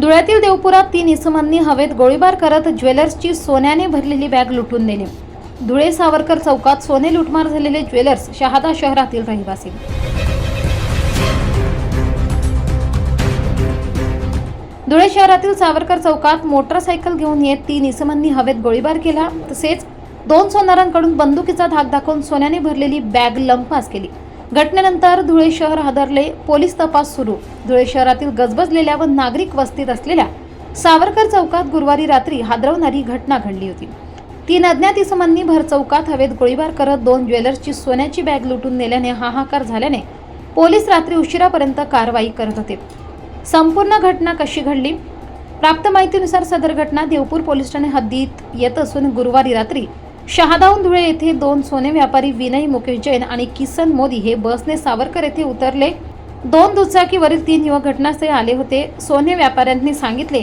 धुळ्यातील देवपुरात तीन इसमांनी हवेत गोळीबार करत ज्वेलर्सची सोन्याने भरलेली बॅग लुटून नेली. धुळे सावरकर चौकात सोने लुटमार झालेले ज्वेलर्स शहादा शहरातील रहिवासी. धुळे शहरातील सावरकर चौकात मोटरसायकल घेऊन येत तीन इसमांनी हवेत गोळीबार केला. तसेच दोन सोनारांकडून बंदुकीचा धाक दाखवून सोन्याने भरलेली बॅग लंपास केली. घटनेनंतर धुळे शहर हादरले पोलीस तपास सुरू. धुळे शहरातील गजबजलेल्या व नागरिक वस्तीत असलेल्या सावरकर चौकात गुरुवारी रात्री हादरवणारी घटना घडली होती. तीन अज्ञात इसमांनी भर चौकात हवेत गोळीबार करत दोन ज्वेलर्सची सोन्याची बॅग लुटून नेल्याने हाहाकार झाल्याने पोलीस रात्री उशिरापर्यंत कारवाई करत होते. संपूर्ण घटना कशी घडली? प्राप्त माहितीनुसार सदर घटना देवपूर पोलीस ठाणे हद्दीत येत असून गुरुवारी रात्री शहादाहून धुळे येथे दोन सोने व्यापारी विनय मुकेश जैन आणि किसन मोदी हे बसने सावरकर येथे उतरले. दोन दुचाकीवरील तीन युवक घटनास्थळी आले होते. सोने व्यापाऱ्यांनी सांगितले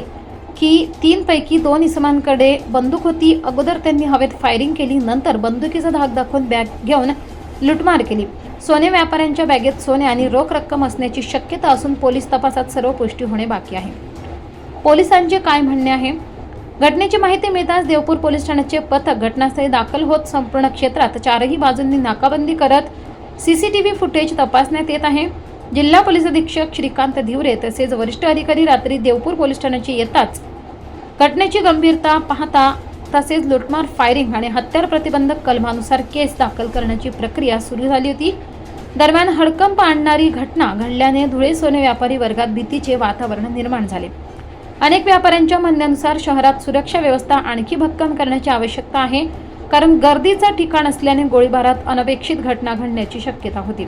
की तीनपैकी दोन इसमांकडे बंदूक होती. अगोदर त्यांनी हवेत फायरिंग केली नंतर बंदुकीचा धाक दाखवून बॅग घेऊन लुटमार केली. सोने व्यापाऱ्यांच्या बॅगेत सोने आणि रोख रक्कम असण्याची शक्यता असून पोलीस तपासात सर्व पुष्टी होणे बाकी आहे. पोलिसांचे काय म्हणणे आहे? घटनेची माहिती मिळताच देवपूर पोलीस ठाण्याचे पथक घटनास्थळी दाखल होत संपूर्ण क्षेत्रात चारही बाजूंनी नाकाबंदी करत सीसीटीव्ही फुटेज तपासण्यात येत आहे. जिल्हा पोलीस अधीक्षक श्रीकांत धिवरे तसेच वरिष्ठ अधिकारी रात्री देवपूर पोलीस ठाण्याचे येताच घटनेची गंभीरता पाहता तसेच लुटमार फायरिंग आणि हत्यार प्रतिबंधक कलमानुसार केस दाखल करण्याची प्रक्रिया सुरू झाली होती. दरम्यान हडकंप आणणारी घटना घडल्याने धुळे सोने व्यापारी वर्गात भीतीचे वातावरण निर्माण झाले. अनेक व्यापाऱ्यांच्या म्हणण्यानुसार शहरात सुरक्षा व्यवस्था आणखी भक्कम करण्याची आवश्यकता आहे कारण गर्दीचं ठिकाण असल्याने गोळीबारात अनपेक्षित घटना घडण्याची शक्यता होती.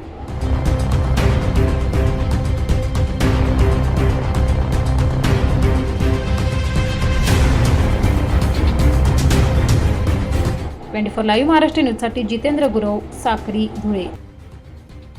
ट्वेंटी फोर लाईव्ह महाराष्ट्र न्यूजसाठी जितेंद्र गुरव साक्री धुळे.